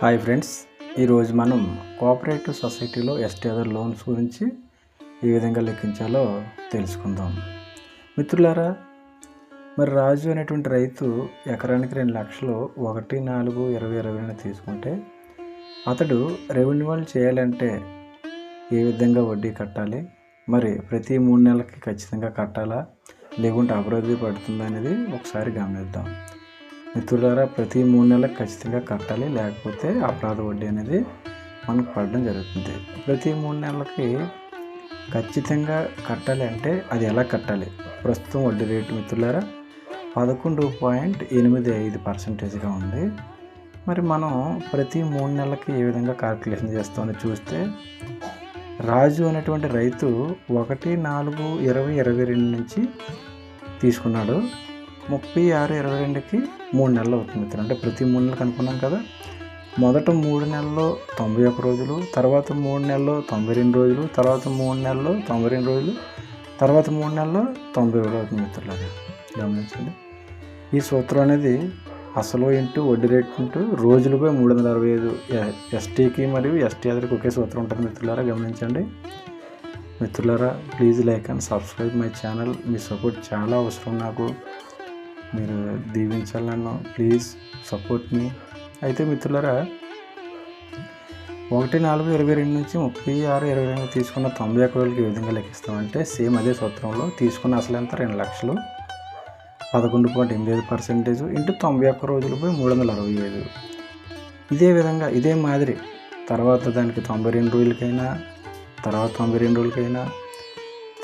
Hi friends ఈరోజు మనం cooperative సొసైటీలో ఎస్టేదర్ లోన్స్ గురించి ఏ విధంగా లెక్కించాలో తెలుసుకుందాం. మిత్రులారా మరి రాజు అనేటువంటి రైతు ఎకరానికి రెండు లక్షలు ఒకటి నాలుగు ఇరవై ఇరవై రెండు తీసుకుంటే అతడు రెవెన్యూవల్ చేయాలంటే ఏ విధంగా వడ్డీ కట్టాలి? మరి ప్రతి మూడు నెలలకి ఖచ్చితంగా కట్టాలా? లేకుంటే అభివృద్ధి పడుతుందా అనేది ఒకసారి గమనిద్దాం. మిత్రులారా ప్రతి మూడు నెలలకు ఖచ్చితంగా కట్టాలి. లేకపోతే అపరాధ వడ్డీ అనేది మనకు పడడం జరుగుతుంది. ప్రతి మూడు నెలలకి ఖచ్చితంగా కట్టాలి అంటే అది ఎలా కట్టాలి? ప్రస్తుతం వడ్డీ రేటు మిత్రులారా పదకొండు పాయింట్ ఎనిమిది ఐదు పర్సెంటేజ్గా ఉంది. మరి మనం ప్రతి మూడు నెలలకి ఏ విధంగా క్యాల్కులేషన్ చేస్తామని చూస్తే రాజు అనేటువంటి రైతు ఒకటి నాలుగు ఇరవై ఇరవై రెండు నుంచి తీసుకున్నాడు. ముప్పై ఆరు ఇరవై రెండుకి మూడు నెలలు అవుతుంది మిత్రులు. అంటే ప్రతి మూడు నెలలు కనుక్కున్నాం కదా. మొదట మూడు నెలల్లో తొంభై ఒక రోజులు తర్వాత మూడు నెలల్లో తొంభై రెండు రోజులు తర్వాత మూడు నెలల్లో తొంభై రెండు రోజులు తర్వాత మూడు నెలల్లో తొంభై ఏడు అవుతుంది మిత్రులారా. గమనించండి. ఈ సూత్రం అనేది అసలు ఇంటూ వడ్డీ రేట్ ఇంటూ రోజులపై మూడు వందల అరవై ఐదు ఎస్టీకి మరియు ఎస్టీ అదరికి ఒకే సూత్రం ఉంటుంది మిత్రులారా. గమనించండి. మిత్రులారా please like and subscribe my channel. Me support చాలా అవసరం నాకు. మీరు దీవించాలి నన్ను ప్లీజ్ సపోర్ట్ మీ. అయితే మిత్రులరా ఒకటి నాలుగు ఇరవై రెండు నుంచి ముప్పై ఆరు ఇరవై రెండు తీసుకున్న తొంభై ఒక్క రోజులకి ఏ విధంగా లెక్కిస్తామంటే సేమ్ అదే సూత్రంలో తీసుకున్న అసలు ఎంత? రెండు లక్షలు. పదకొండు పాయింట్ ఎనిమిది ఐదు పర్సెంటేజ్ ఇంటూ తొంభై ఒక్క రోజులపై మూడు వందల అరవై ఐదు. ఇదే విధంగా ఇదే మాదిరి. తర్వాత దానికి తొంభై రెండు రోజులకైనా తర్వాత తొంభై రెండు రోజులకైనా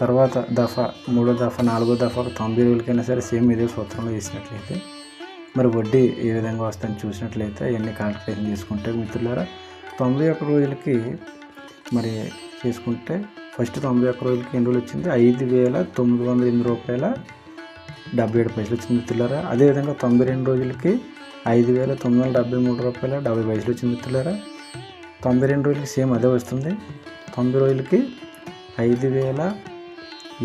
తర్వాత దఫా మూడో దఫా నాలుగో దఫా తొంభై రోజులకైనా సరే సేమ్ ఇదే సూత్రంలో వేసినట్లయితే మరి వడ్డీ ఏ విధంగా వస్తుందని చూసినట్లయితే అవన్నీ కాల్కులేషన్ చేసుకుంటే మిత్రులారా తొంభై ఒక్క రోజులకి మరి చేసుకుంటే ఫస్ట్ తొంభై ఒక్క రోజులకి ఎన్ని రోజులు వచ్చింది? ఐదు వేల తొమ్మిది వందల ఎనిమిది రూపాయల డెబ్బై ఏడు పైసలు వచ్చింది మిత్రులారా. అదేవిధంగా తొంభై రెండు రోజులకి ఐదు వేల తొమ్మిది వందల డెబ్బై మూడు రూపాయల డెబ్బై పైసలు వచ్చింది మిత్రులారా. తొంభై రెండు రోజులకి సేమ్ అదే వస్తుంది. తొంభై రోజులకి ఐదు వేల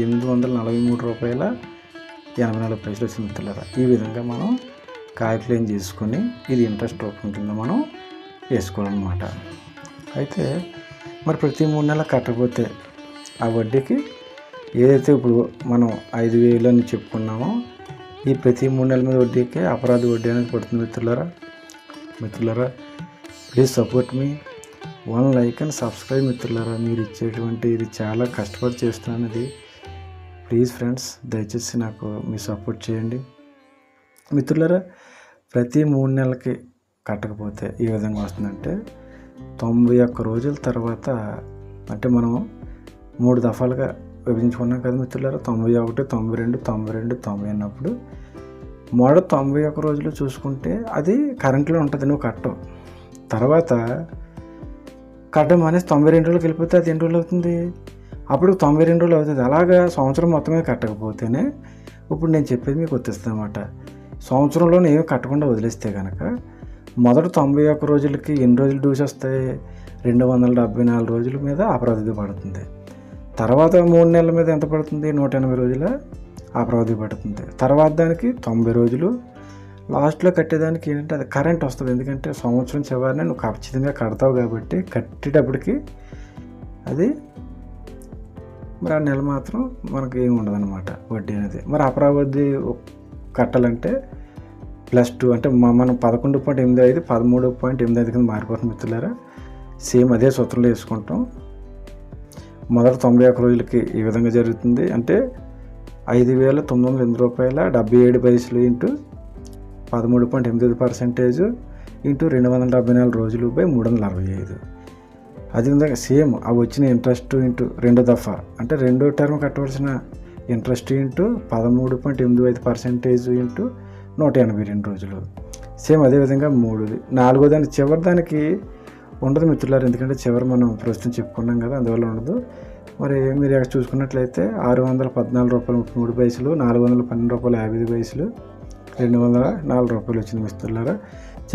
ఎనిమిది వందల నలభై మూడు రూపాయల ఎనభై నాలుగు పైసలు వచ్చింది మిత్రులారా. ఈ విధంగా మనం క్యాల్కులేట్ చేసుకొని ఇది ఇంట్రెస్ట్ రూపం కింద మనం వేసుకోవాలన్నమాట. అయితే మరి ప్రతి మూడు నెలలు కట్టకపోతే ఆ వడ్డీకి ఏదైతే ఇప్పుడు మనం ఐదు వేలు అని చెప్పుకున్నామో ఈ ప్రతి మూడు నెలల మీద వడ్డీకి అపరాధ వడ్డీ అనేది పడుతుంది మిత్రులారా. మిత్రులారా ప్లీజ్ సపోర్ట్ మీ వన్ లైక్ అండ్ సబ్స్క్రైబ్ మిత్రులారా. మీరు ఇచ్చేటువంటి ఇది చాలా కష్టపడి చేస్తున్నాను ఇది ప్లీజ్ ఫ్రెండ్స్ దయచేసి నాకు మీ సపోర్ట్ చేయండి. మిత్రులారా ప్రతి మూడు నెలలకి కట్టకపోతే ఏ విధంగా వస్తుందంటే తొంభై ఒక్క రోజుల తర్వాత అంటే మనం మూడు దఫాలుగా విభజించుకున్నాం కదా మిత్రులారా తొంభై ఒకటి తొంభై రెండు తొంభై రెండు తొంభై అన్నప్పుడు మోడ తొంభై ఒక్క రోజులు చూసుకుంటే అది కరెంట్లో ఉంటుంది నువ్వు కట్టవు. తర్వాత కట్టం అనేసి తొంభై రెండు రోజులకి వెళ్ళిపోతే అది ఎన్ని రోజులు అవుతుంది? అప్పుడు తొంభై రెండు రోజులు అవుతుంది. అలాగా సంవత్సరం మొత్తమే కట్టకపోతేనే ఇప్పుడు నేను చెప్పేది మీకు వచ్చేస్తుంది అనమాట సంవత్సరంలో ఏమి కట్టకుండా వదిలేస్తే కనుక మొదట తొంభై ఒక్క రోజులకి ఎన్ని రోజులు డ్యూస్ వస్తాయి? రెండు వందల డెబ్బై నాలుగు రోజుల మీద అపరాధి పడుతుంది. తర్వాత మూడు నెలల మీద ఎంత పడుతుంది? నూట ఎనభై రోజుల అపరాధి పడుతుంది. తర్వాత దానికి తొంభై రోజులు. లాస్ట్లో కట్టేదానికి ఏంటంటే అది కరెంట్ వస్తుంది. ఎందుకంటే సంవత్సరం చివరిని నువ్వు ఖచ్చితంగా కడతావు కాబట్టి కట్టేటప్పటికి అది మరి ఆ నెల మాత్రం మనకి ఏమి ఉండదన్నమాట వడ్డీ అనేది. మరి అపరావడ్డీ కట్టాలంటే ప్లస్ టూ అంటే మనం పదకొండు పాయింట్ ఎనిమిది ఐదు పదమూడు పాయింట్ ఎనిమిది ఐదు కింద మారిపోతుంది మిత్రులారా సేమ్ అదే సూత్రంలో వేసుకుంటాం. మొదట తొంభై ఒక్క రోజులకి ఈ విధంగా జరుగుతుంది. అంటే ఐదు వేల తొమ్మిది వందల ఎనిమిది రూపాయల డెబ్బై ఏడు పైసలు ఇంటూ పదమూడు పాయింట్ ఎనిమిది పర్సెంటేజ్ ఇంటూ రెండు వందల డెబ్బై నాలుగు రోజులు బై మూడు వందల అరవై ఐదు. అది విధంగా సేమ్ ఆ వచ్చిన ఇంట్రెస్ట్ ఇంటూ రెండో దఫా. అంటే రెండో టర్మ్ కట్టవలసిన ఇంట్రెస్ట్ ఇంటూ పదమూడు పాయింట్ ఎనిమిది ఐదు పర్సెంటేజ్ ఇంటూ నూట ఎనభై రెండు రోజులు. సేమ్ అదేవిధంగా మూడుది నాలుగో దాని చివరి దానికి ఉండదు మిత్రులారు ఎందుకంటే చివరి మనం ప్రస్తుతం చెప్పుకున్నాం కదా అందువల్ల ఉండదు. మరి మీరు ఇక్కడ చూసుకున్నట్లయితే ఆరు వందల పద్నాలుగు రూపాయలు ముప్పై మూడు పైసలు నాలుగు వందల పన్నెండు రూపాయలు యాభై ఐదు పైసలు రెండు వందల నాలుగు రూపాయలు వచ్చింది మిత్రులారా.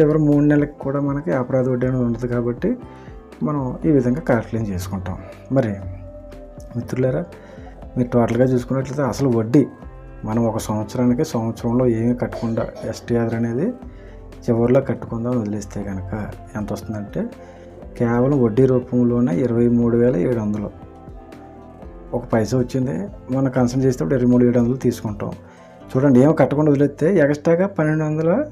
చివరి మూడు నెలలకు కూడా మనకి అపరాధ వడ్డీ అనేది ఉండదు కాబట్టి మనం ఈ విధంగా క్యాల్కులేట్ చేసుకుంటాం. మరి మిత్రులారా మీరు టోటల్గా చూసుకున్నట్లయితే అసలు వడ్డీ మనం ఒక సంవత్సరానికి సంవత్సరంలో ఏమీ కట్టకుండా ఎస్టీఆర్ అనేది చివరిలో కట్టుకుందాం వదిలేస్తే కనుక ఎంత వస్తుందంటే కేవలం వడ్డీ రూపంలోనే ఇరవై మూడు వేల ఏడు వందలు. ఒక పైసా వచ్చింది మనం కన్సల్ట్ చేసేటప్పుడు ఇరవై మూడు ఏడు వందలు తీసుకుంటాం. చూడండి ఏమో కట్టకుండా వదిలేస్తే ఎక్స్ట్రాగా పన్నెండు వందల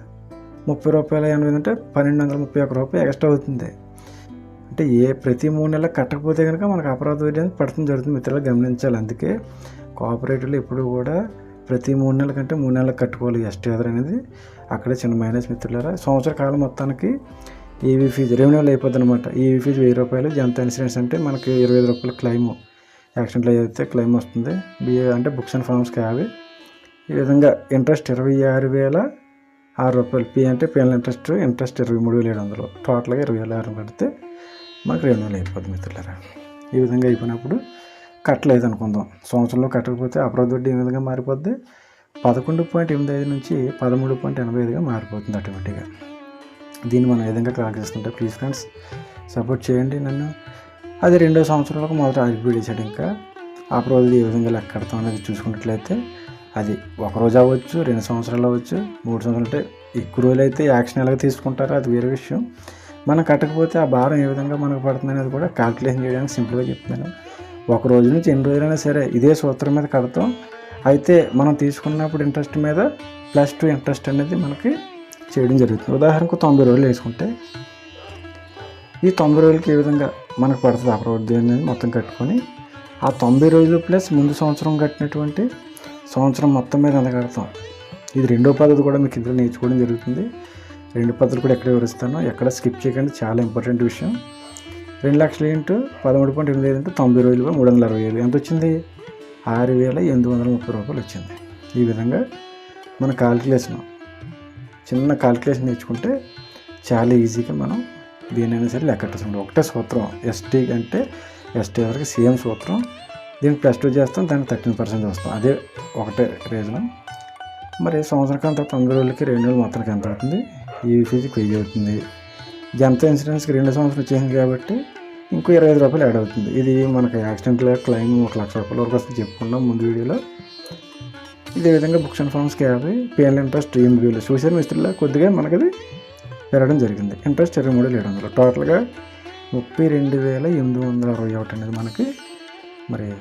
ముప్పై రూపాయలు ఎనభై అంటే పన్నెండు వందల ముప్పై ఒక్క రూపాయలు ఎక్స్ట్రా అవుతుంది. అంటే ఏ ప్రతి మూడు నెలలకు కట్టకపోతే కనుక మనకు అపరాధ వడ్డీ అనేది పడుతుంది జరుగుతుంది. మిత్రులు గమనించాలి. అందుకే కోఆపరేటివ్లో ఎప్పుడు కూడా ప్రతి మూడు నెలల కంటే మూడు నెలలకు కట్టుకోవాలి. ఎస్టీ ఆధార్ అనేది అక్కడే చిన్న మైనస్ మిత్రులారా. సంవత్సర కాలం మొత్తానికి ఈవీ ఫీజు రెవెన్యూలు అయిపోద్ది అనమాట ఈవీ ఫీజు వెయ్యి రూపాయలు జనతా ఇన్సూరెన్స్ అంటే మనకి ఇరవై ఐదు రూపాయలు క్లెయిమ్ యాక్సిడెంట్లు అయితే క్లెయిమ్ వస్తుంది. బిఏ అంటే బుక్స్ అండ్ ఫార్మ్స్కి యాభై. ఈ విధంగా ఇంట్రెస్ట్ ఇరవై ఆరు వేల ఆరు రూపాయలు. పి అంటే పిఎల్ ఇంట్రెస్ట్ ఇంట్రెస్ట్ ఇరవై మూడు వేల ఏడు వందలు. టోటల్గా ఇరవై వేల ఆరు కడితే మనకు రెండు వేలు అయిపోద్ది మిత్రులారా. ఈ విధంగా అయిపోయినప్పుడు కట్టలేదు అనుకుందాం. సంవత్సరంలో కట్టకపోతే అప్రాధ వడ్డీ ఏ విధంగా మారిపోద్ది. పదకొండు పాయింట్ ఎనిమిది ఐదు నుంచి పదమూడు పాయింట్ ఎనభై ఐదుగా మారిపోతుంది ఆటోమేటిక్గా దీన్ని మనం ఏ విధంగా క్లాక్ చేస్తుంటే ప్లీజ్ ఫ్రెండ్స్ సపోర్ట్ చేయండి నన్ను. అది రెండో సంవత్సరాలకు మొదట ఆగిపోయి చేశాడు ఇంకా. ఆ రోజులు ఏ విధంగా లెక్క కడతాం అనేది చూసుకున్నట్లయితే అది ఒక రోజు అవ్వచ్చు రెండు సంవత్సరాలు అవ్వచ్చు మూడు సంవత్సరాలు అంటే ఎక్కువ రోజులు అయితే యాక్షన్ ఎలాగ తీసుకుంటారో అది వేరే విషయం. మనం కట్టకపోతే ఆ భారం ఏ విధంగా మనకు పడుతుంది అనేది కూడా క్యాల్కులేషన్ చేయడానికి సింపుల్గా చెప్తున్నాను. ఒక రోజు నుంచి ఎన్ని రోజులైనా సరే ఇదే సూత్రం మీద కడతాం. అయితే మనం తీసుకున్నప్పుడు ఇంట్రెస్ట్ మీద ప్లస్ టూ ఇంట్రెస్ట్ అనేది మనకి చేయడం జరుగుతుంది. ఉదాహరణకు తొంభై రోజులు వేసుకుంటే ఈ తొంభై రోజులకి ఏ విధంగా మనకు పడుతుంది అప్రవృద్ధి అనేది మొత్తం కట్టుకొని ఆ తొంభై రోజులు ప్లస్ ముందు సంవత్సరం కట్టినటువంటి సంవత్సరం మొత్తం మీద ఎంత కడతాం? ఇది రెండో పద్ధతి కూడా మీకు ఇందులో నేర్చుకోవడం జరుగుతుంది. రెండు పద్ధతులు కూడా ఎక్కడ వివరిస్తాను ఎక్కడ స్కిప్ చేయకండి చాలా ఇంపార్టెంట్ విషయం. రెండు లక్షలు ఇంటూ పదమూడు పాయింట్ ఎనిమిది ఐదు ఇంటూ తొంభై రోజులు మూడు వందల అరవై ఐదు ఎంత వచ్చింది? ఆరు వేల ఎనిమిది వందల ముప్పై రూపాయలు వచ్చింది. ఈ విధంగా మన కాల్కులేషన్ చిన్న కాల్కులేషన్ నేర్చుకుంటే చాలా ఈజీగా మనం దేనైనా సరే లెక్కట్టేస్తాం ఒకటే సూత్రం ఎస్టీ అంటే ఎస్టీ వరకు సేమ్ సూత్రం. దీన్ని ప్లస్ టూ చేస్తాం దాన్ని థర్టీన్ పర్సెంట్ వస్తాం అదే ఒకటే రీజన్. మరి సంవత్సరం అంత తొమ్మిది రోజులకి రెండు వేలు మొత్తానికి ఎంత అవుతుంది ఈ ఫీజుకి వెయ్యి అవుతుంది. జనతా ఇన్సూరెన్స్కి రెండు సంవత్సరాలు వచ్చేసింది కాబట్టి ఇంకో ఇరవై ఐదు రూపాయలు యాడ్ అవుతుంది. ఇది మనకి యాక్సిడెంట్లో క్లెయిమ్ ఒక లక్ష రూపాయల వరకు వస్తుంది చెప్పుకున్నాం ముందు వీడియోలో. ఇదే విధంగా బుక్స్ అండ్ ఫార్మ్స్కి యాభై పిఎల్ ఇంట్రెస్ట్ ఎనిమిది వేలు సోషల్ మిస్త్రిలో కొద్దిగా మనకది పెరగడం జరిగింది. ఇంట్రెస్ట్ ఇరవై మూడు వేల ఏడు వందలు. టోటల్గా ముప్పై రెండు వేల ఎనిమిది వందల అరవై ఒకటి అనేది మనకి మరి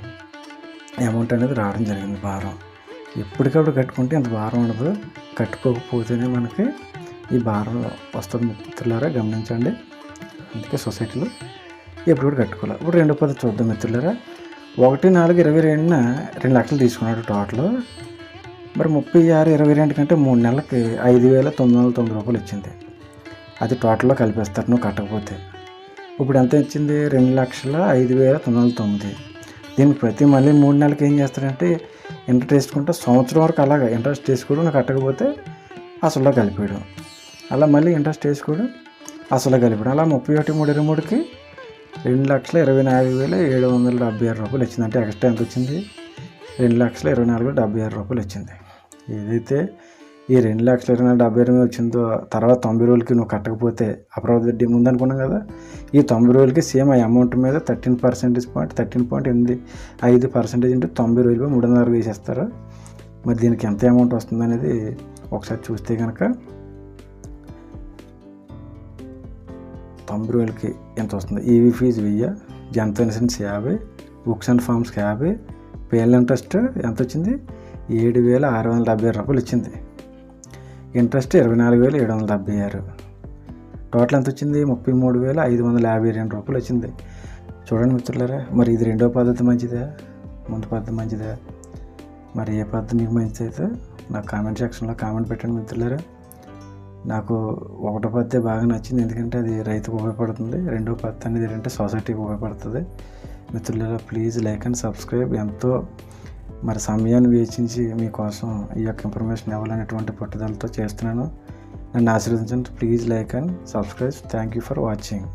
అమౌంట్ అనేది రావడం జరిగింది భారం. ఎప్పటికప్పుడు కట్టుకుంటే ఇంత భారం ఉండదు. కట్టుకోకపోతేనే మనకి ఈ భారం వస్తుంది మిత్రులారా గమనించండి. అందుకే సొసైటీలో ఎప్పుడు కట్టుకోవాలి. ఇప్పుడు రెండో పది చూద్దాం మిత్రులారా. ఒకటి నాలుగు ఇరవై రెండున రెండు లక్షలు తీసుకున్నాడు టోటల్. మరి ముప్పై ఆరు ఇరవై రెండు కంటే మూడు నెలలకి ఐదు వేల తొమ్మిది వందల తొమ్మిది రూపాయలు ఇచ్చింది. అది టోటల్లో కలిపేస్తారు నువ్వు కట్టకపోతే. ఇప్పుడు ఎంత ఇచ్చింది? రెండు లక్షల ఐదు వేల తొమ్మిది వందల తొమ్మిది. దీనికి ప్రతి మళ్ళీ మూడు నెలలకి ఏం చేస్తారంటే ఇంట్రెస్ట్ వేసుకుంటే సంవత్సరం వరకు అలాగా ఇంట్రెస్ట్ వేసుకోవడం నువ్వు కట్టకపోతే అసలు కలిపేయడం. అలా మళ్ళీ ఇంట్రెస్ట్ కూడా అసలు కలిపడం అలా ముప్పై ఒకటి మూడు ఇరవై మూడుకి రెండు లక్షల ఇరవై నాలుగు వేల ఏడు వందల డెబ్బై ఆరు రూపాయలు వచ్చింది. అంటే ఎక్స్ట్రా ఎంత వచ్చింది? రెండు లక్షల ఇరవై నాలుగు వేల డెబ్బై ఆరు రూపాయలు వచ్చింది. ఏదైతే ఈ రెండు లక్షల ఇరవై నాలుగు డెబ్బై ఆరు వచ్చిందో తర్వాత తొంభై రోజులకి నువ్వు కట్టకపోతే అప్రవృద్ధి వడ్డీ ముందనుకున్నాం కదా? ఈ తొంభై రోజులకి సేమ్ ఆ అమౌంట్ మీద thirteen percentage point thirteen point ఎనిమిది ఐదు పర్సెంటేజ్ అంటే తొంభై రోజులు మూడు వందల వేసేస్తారు. మరి దీనికి ఎంత అమౌంట్ వస్తుంది అనేది ఒకసారి చూస్తే కనుక తొంభై ఎంత వస్తుంది? ఈవీ ఫీజు వెయ్యి జనతా ఇన్సూరెన్స్ యాభై బుక్స్ అండ్ ఫార్మ్స్కి యాభై పేల్ ఇంట్రెస్ట్ ఎంత వచ్చింది? ఏడు వేల ఆరు వందల డెబ్బై ఆరు రూపాయలు వచ్చింది ఇంట్రెస్ట్ ఇరవై నాలుగు వేల ఏడు వందల డెబ్బై ఆరు. టోటల్ ఎంత వచ్చింది? ముప్పై మూడు వేల ఐదు వందల యాభై రెండు రూపాయలు వచ్చింది. చూడండి మిత్రులారా మరి ఇది రెండో పద్ధతి మంచిదా? ముందు పద్ధతి మంచిదా? మరి ఏ పద్ధతి మీకు మంచిది అయితే నాకు కామెంట్ సెక్షన్లో కామెంట్ పెట్టండి మిత్రులారా. నాకు ఒకటో పద్ధతి బాగా నచ్చింది. ఎందుకంటే అది రైతుకు ఉపయోగపడుతుంది. రెండో పత్తి అనేది ఏంటంటే సొసైటీకి ఉపయోగపడుతుంది. మిత్రులారా ప్లీజ్ లైక్ అండ్ సబ్స్క్రైబ్. ఎంతో మరి సమయాన్ని వేచించి మీకోసం ఈ యొక్క ఇన్ఫర్మేషన్ ఇవ్వాలనేటువంటి పట్టుదలతో చేస్తున్నాను. నన్ను ఆశీర్వదించండి. Please like and subscribe. Thank you for watching.